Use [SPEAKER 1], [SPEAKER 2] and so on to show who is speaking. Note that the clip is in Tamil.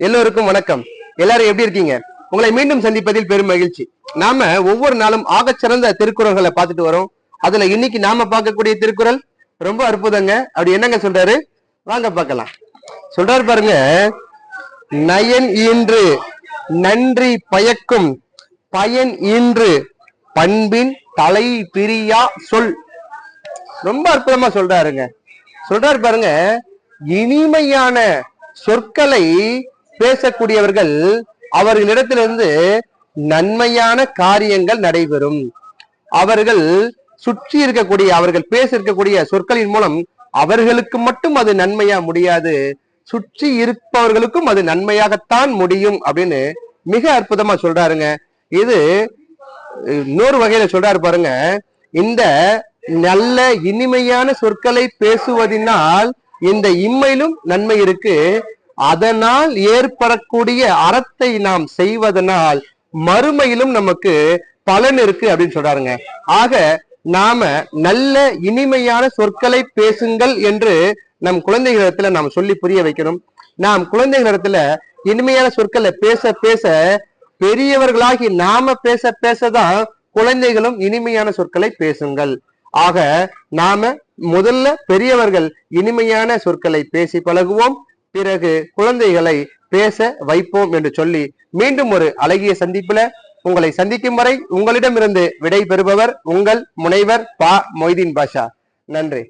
[SPEAKER 1] எல்லோருக்கும் வணக்கம். எல்லாரும் எப்படி இருக்கீங்க? உங்களை மீண்டும் சந்திப்பதில் பெரும் மகிழ்ச்சி. நாம ஒவ்வொரு நாளும் ஆகச்சிறந்த திருக்குறள்களை பார்த்துட்டு வரோம். அதுல இன்னைக்கு நாம பார்க்கக்கூடிய திருக்குறள் ரொம்ப அற்புதங்க. அப்படி என்னங்க சொல்றாரு? வாங்க பார்க்கலாம். சொல்றாரு பாருங்க. நயன் ஈன்று நன்றி பயக்கும் பயன் ஈன்று பண்பின் தலை பிரியா சொல். ரொம்ப அற்புதமா சொல்றாருங்க. சொல்றாரு பாருங்க. இனிமையான சொற்களை பேசக்கூடியவர்கள் அவர்களிடத்திலிருந்து நன்மையான காரியங்கள் நடைபெறும். அவர்கள் சுற்றி இருக்கக்கூடிய அவர்கள் பேச இருக்கக்கூடிய சொற்களின் மூலம் அவர்களுக்கு மட்டும் அது நன்மையா முடியாது. சுற்றி இருப்பவர்களுக்கும் அது நன்மையாகத்தான் முடியும் அப்படின்னு மிக அற்புதமா சொல்றாருங்க. இது இன்னொரு வகையில சொல்றாரு பாருங்க. இந்த நல்ல இனிமையான சொற்களை பேசுவதனால் இந்த இம்மையிலும் நன்மை இருக்கு. அதனால் ஏற்படக்கூடிய அறத்தை நாம் செய்வதனால் மறுமையிலும் நமக்கு பலன் இருக்கு அப்படின்னு சொல்றாருங்க. ஆக நாம நல்ல இனிமையான சொற்களை பேசுங்கள் என்று நம் குழந்தைகளிடத்துல நாம் சொல்லி புரிய வைக்கணும். நாம் குழந்தைகளிடத்துல இனிமையான சொற்களை பேச பேச பெரியவர்களாகி நாம பேச பேசதான் குழந்தைகளும் இனிமையான சொற்களை பேசுங்கள். ஆக நாம முதல்ல பெரியவர்கள் இனிமையான சொற்களை பேசி பழகுவோம். பிறகு குழந்தைகளை பேச வைப்போம் என்று சொல்லி மீண்டும் ஒரு அழகிய சந்திப்புல உங்களை சந்திக்கும் வரை உங்களிடமிருந்து விடை பெறுபவர் உங்கள் முனைவர் பா மொய்தீன் பாஷா. நன்றி.